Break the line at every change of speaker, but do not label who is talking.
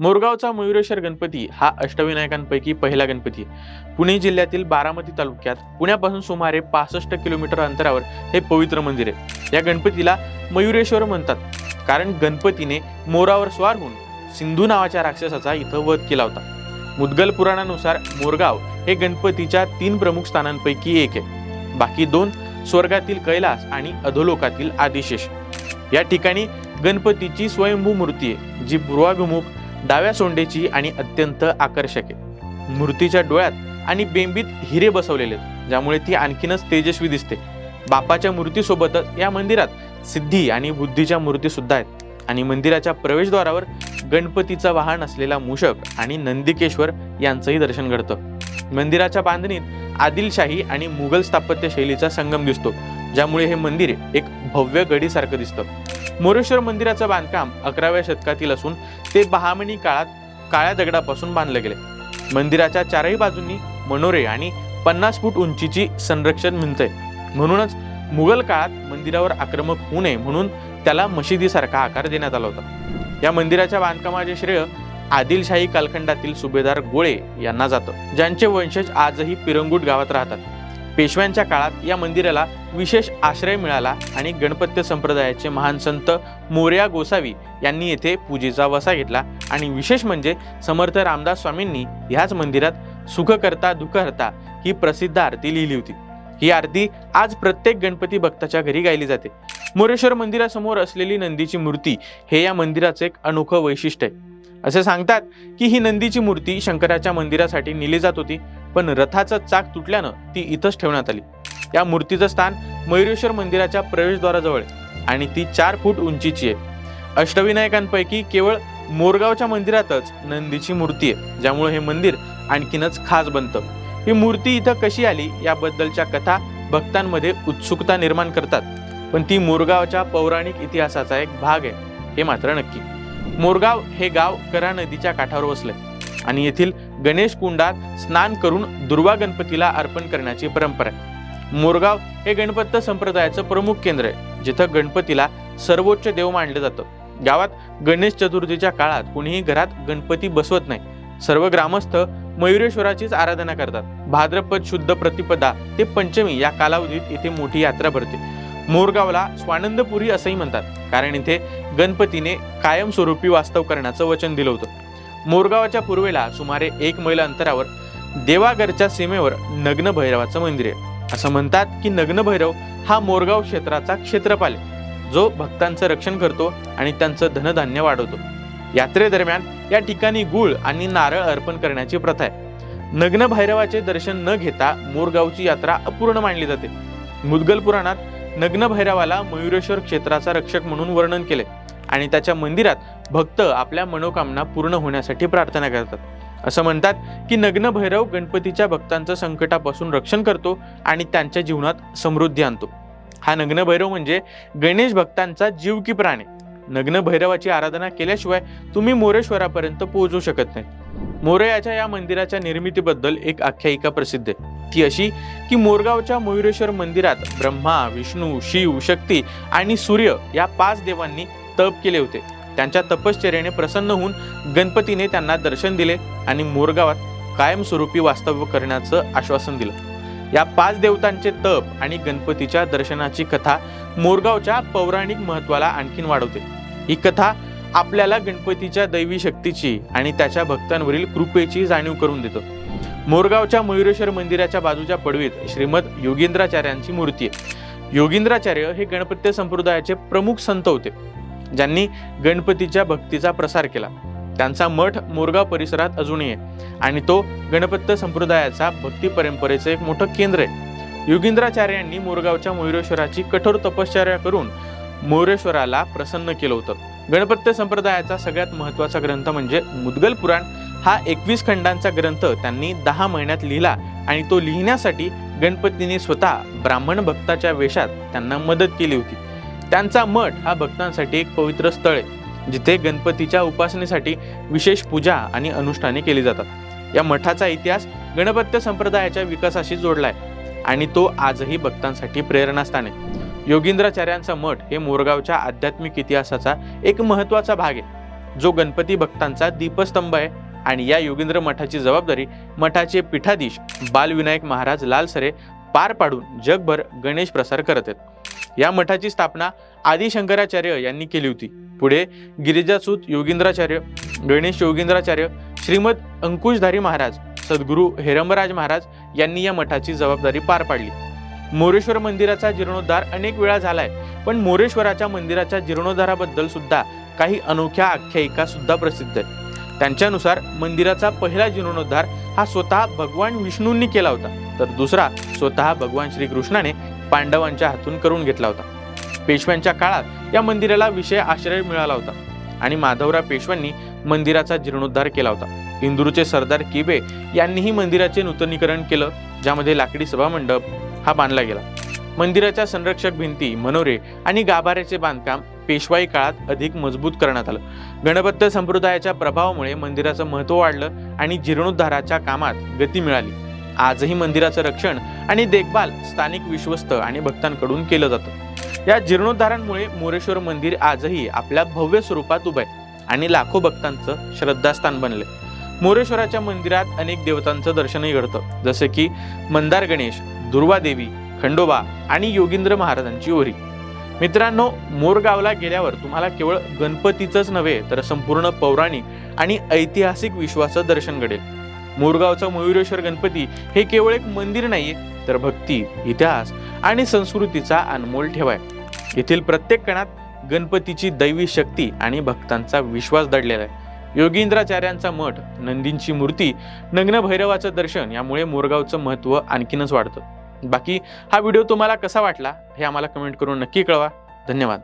मोरगावचा मयुरेश्वर गणपती हा अष्टविनायकांपैकी पहिला गणपती आहे. पुणे जिल्ह्यातील बारामती तालुक्यात पुण्यापासून सुमारे पासष्ट किलोमीटर अंतरावर हे पवित्र मंदिर आहे. या गणपतीला मयुरेश्वर म्हणतात. कारण गणपतीने मोरावर स्वार होऊन सिंधू नावाच्या राक्षसाचा इथं वध केला होता. मुदगल पुराणानुसार मोरगाव हे गणपतीच्या तीन प्रमुख स्थानांपैकी एक आहे. बाकी दोन स्वर्गातील कैलास आणि अधोलोकातील आदिशेष. या ठिकाणी गणपतीची स्वयंभू मूर्ती आहे जी पूर्वाभिमुख डाव्या सोंडेची आणि अत्यंत आकर्षक आहे. मूर्तीच्या डोळ्यात आणि बेंबीत हिरे बसवलेले आहेत ज्यामुळे ती आणखीनच तेजस्वी दिसते. बापाच्या मूर्तीसोबतच या मंदिरात सिद्धी आणि बुद्धीच्या मूर्ती सुद्धा आहेत. आणि मंदिराच्या प्रवेशद्वारावर गणपतीचा वाहन असलेला मूषक आणि नंदिकेश्वर यांचंही दर्शन घडतं. मंदिराच्या बांधणीत आदिलशाही आणि मुघल स्थापत्य शैलीचा संगम दिसतो. ज्यामुळे हे मंदिर एक भव्य गडीसारखं दिसतं. मोरेश्वर मंदिराचं बांधकाम अकराव्या शतकातील असून ते बहामणी काळात काळ्या दगडापासून बांधलं गेले मंदिराच्या चारही बाजूंनी मनोरे आणि पन्नास फूट उंचीची संरक्षण भिंत आहे म्हणूनच मुघल काळात मंदिरावर आक्रमक होऊ नये म्हणून त्याला मशिदीसारखा आकार देण्यात आला होता. या मंदिराच्या बांधकामाचे श्रेय आदिलशाही कालखंडातील सुभेदार गोळे यांना जातं ज्यांचे वंशज आजही पिरंगुट गावात राहतात. पेशव्यांच्या काळात या मंदिराला विशेष आश्रय मिळाला आणि गणपत्य संप्रदायाचे महान संत मोर्या गोसावी यांनी येथे पूजेचा वसा घेतला. आणि विशेष म्हणजे समर्थ रामदास स्वामींनी ह्याच मंदिरात सुखकर्ता दुखहर्ता ही प्रसिद्ध आरती लिहिली होती. ही आरती आज प्रत्येक गणपती भक्ताच्या घरी गायली जाते. मोरेश्वर मंदिरासमोर असलेली नंदीची मूर्ती हे या मंदिराचं एक अनोखं वैशिष्ट्य आहे. असे सांगतात की ही नंदीची मूर्ती शंकराच्या मंदिरासाठी नेली जात होती. पण रथाचं चाक तुटल्यानं ती इथंच ठेवण्यात आली. या मूर्तीचं स्थान मयुरेश्वर मंदिराच्या प्रवेशद्वाराजवळ आहे आणि ती चार फूट उंचीची आहे. अष्टविनायकांपैकी केवळ मोरगावच्या मंदिरातच नंदीची मूर्ती आहे ज्यामुळे हे मंदिर आणखीनच खास बनतं. ही मूर्ती इथं कशी आली याबद्दलच्या कथा भक्तांमध्ये उत्सुकता निर्माण करतात. पण ती मोरगावच्या पौराणिक इतिहासाचा एक भाग आहे हे मात्र नक्की. मोरगाव हे गाव करा नदीच्या काठावर वसलंय. आणि येथील गणेश कुंडात स्नान करून दुर्वा गणपतीला अर्पण करण्याची परंपरा आहे. मोरगाव हे गणपत संप्रदायाचं प्रमुख केंद्र आहे जिथं गणपतीला सर्वोच्च देव मानलं जातं. गावात गणेश चतुर्थीच्या काळात कुणीही घरात गणपती बसवत नाही. सर्व ग्रामस्थ मयुरेश्वराचीच आराधना करतात. भाद्रपद शुद्ध प्रतिपदा ते पंचमी या कालावधीत इथे मोठी यात्रा भरते. मोरगावला स्वानंदपुरी असंही म्हणतात कारण इथे गणपतीने कायमस्वरूपी वास्तव करण्याचं वचन दिलं होतं. मोरगावाच्या पूर्वेला सुमारे एक मैल अंतरावर देवागरच्या सीमेवर नग्न भैरवाचं मंदिर आहे. असं म्हणतात की नग्न भैरव हा मोरगाव क्षेत्राचा क्षेत्रपाल आहे. जो भक्तांचं रक्षण करतो आणि त्यांचं धनधान्य वाढवतो. यात्रेदरम्यान या ठिकाणी गुळ आणि नारळ अर्पण करण्याची प्रथा आहे. नग्न भैरवाचे दर्शन न घेता मोरगावची यात्रा अपूर्ण मानली जाते. मुदगल पुराणात नग्न भैरवाला मयुरेश्वर क्षेत्राचा रक्षक म्हणून वर्णन केले आणि त्याच्या मंदिरात भक्त आपल्या मनोकामना पूर्ण होण्यासाठी प्रार्थना करतात. असं म्हणतात की नग्न भैरव गणपतीच्या भक्तांचं संकटापासून रक्षण करतो आणि त्यांच्या जीवनात समृद्धी आणतो. हा नग्न भैरव म्हणजे गणेश भक्तांचा जीव की प्राण. आहे नग्न भैरवाची आराधना केल्याशिवाय तुम्ही मोरेश्वरापर्यंत पोहोचू शकत नाही. मोरयाच्या या मंदिराच्या निर्मितीबद्दल एक आख्यायिका प्रसिद्ध आहे. ती अशी की मोरगावच्या मयुरेश्वर मंदिरात ब्रह्मा विष्णू शिव शक्ती आणि सूर्य या पाच देवांनी तप केले होते. त्यांच्या तपश्चर्याने प्रसन्न होऊन गणपतीने त्यांना दर्शन दिले आणि मोरगावात कायमस्वरूपी वास्तव्य करण्याचं आश्वासन दिलं. या पाच देवतांचे तप आणि गणपतीच्या दर्शनाची कथा मोरगावच्या पौराणिक महत्वाला आणखीन वाढवते. ही कथा आपल्याला गणपतीच्या दैवी शक्तीची आणि त्याच्या भक्तांवरील कृपेची जाणीव करून देतो. मोरगावच्या मयुरेश्वर मंदिराच्या बाजूच्या पडवीत श्रीमद योगेंद्राचार्यांची मूर्ती आहे. योगिंद्राचार्य हे गणपत्य संप्रदायाचे प्रमुख संत होते. ज्यांनी गणपतीच्या भक्तीचा प्रसार केला. त्यांचा मठ मोरगाव परिसरात अजूनही आहे. आणि तो गणपत्य संप्रदायाचा भक्ती परंपरेचं एक मोठं केंद्र आहे. योगेंद्राचार्यांनी मोरगावच्या मयुरेश्वराची कठोर तपश्चर्या करून मयुरेश्वराला प्रसन्न केलं होतं. गणपत्य संप्रदायाचा सगळ्यात महत्त्वाचा ग्रंथ म्हणजे मुदगल पुराण. हा एकवीस खंडांचा ग्रंथ त्यांनी दहा महिन्यात लिहिला आणि तो लिहिण्यासाठी गणपतीने स्वतः ब्राह्मण भक्ताच्या वेशात त्यांना मदत केली होती. त्यांचा मठ हा भक्तांसाठी एक पवित्र स्थळ आहे जिथे गणपतीच्या उपासनेसाठी विशेष पूजा आणि अनुष्ठाने केली जातात. या मठाचा इतिहास गणपत्य संप्रदायाच्या विकासाशी जोडला आहे आणि तो आजही भक्तांसाठी प्रेरणास्थान आहे. योगींद्राचार्यांचा मठ हे मोरगावच्या आध्यात्मिक इतिहासाचा एक महत्त्वाचा भाग आहे जो गणपती भक्तांचा दीपस्तंभ आहे आणि या योगेंद्र मठाची जबाबदारी मठाचे पीठाधीश बालविनायक महाराज लालसरे पार पाडून जगभर गणेश प्रसार करत आहेत. या मठाची स्थापना आदि शंकराचार्य यांनी केली होती. पुढे गिरिजासूत योगिंद्राचार्य गणेश योगिंद्राचार्य श्रीमद अंकुशधारी महाराज सद्गुरू हेरंबराज महाराज यांनी या मठाची जबाबदारी पार पाडली. मोरेश्वर मंदिराचा जीर्णोद्धार अनेक वेळा झालाय पण मोरेश्वराच्या मंदिराच्या जीर्णोद्धाराबद्दल सुद्धा काही अनोख्या आख्यायिका सुद्धा प्रसिद्ध आहेत. त्यांच्यानुसार मंदिराचा पहिला जीर्णोद्धार हा स्वतः भगवान विष्णूंनी केला होता. तर दुसरा स्वतः भगवान श्रीकृष्णाने पांडवांच्या हातून करून घेतला होता. पेशव्यांच्या काळात या मंदिराला विषय आश्रय मिळाला होता आणि माधवराव पेशव्यांनी मंदिराचा जीर्णोद्धार केला होता. इंदूरचे सरदार किबे यांनीही मंदिराचे नूतनीकरण केलं ज्यामध्ये लाकडी सभामंडप हा बांधला गेला. मंदिराच्या संरक्षक भिंती मनोरे आणि गाभाऱ्याचे बांधकाम पेशवाई काळात अधिक मजबूत करण्यात आलं. गणपत्य संप्रदायाच्या प्रभावामुळे मंदिराचं महत्त्व वाढलं आणि जीर्णोद्धाराच्या कामात गती मिळाली. आजही मंदिराचं रक्षण आणि देखभाल स्थानिक विश्वस्त आणि भक्तांकडून केलं जातं. या जीर्णोद्धारांमुळे मोरेश्वर मंदिर आजही आपल्या भव्य स्वरूपात उभं आहे आणि लाखो भक्तांचं श्रद्धास्थान बनले मोरेश्वराच्या मंदिरात अनेक देवतांचं दर्शनही घडतं. जसे की मंदार गणेश दुर्वा देवी खंडोबा आणि योगींद्र महाराजांची ओरी. मित्रांनो मोरगावला गेल्यावर तुम्हाला केवळ गणपतीचंच नव्हे तर संपूर्ण पौराणिक आणि ऐतिहासिक विश्वाचं दर्शन घडेल. मोरगावचा मयुरेश्वर गणपती हे केवळ एक मंदिर नाही तर भक्ती इतिहास आणि संस्कृतीचा अनमोल ठेवाय. येथील प्रत्येक कणात गणपतीची दैवी शक्ती आणि भक्तांचा विश्वास दडलेला आहे योगींद्राचार्यांचा मठ नंदींची मूर्ती नग्न भैरवाचं दर्शन यामुळे मोरगावचं महत्त्व आणखीनच वाढतं. बाकी हा व्हिडिओ तुम्हाला कसा वाटला हे आम्हाला कमेंट करून नक्की कळवा. धन्यवाद.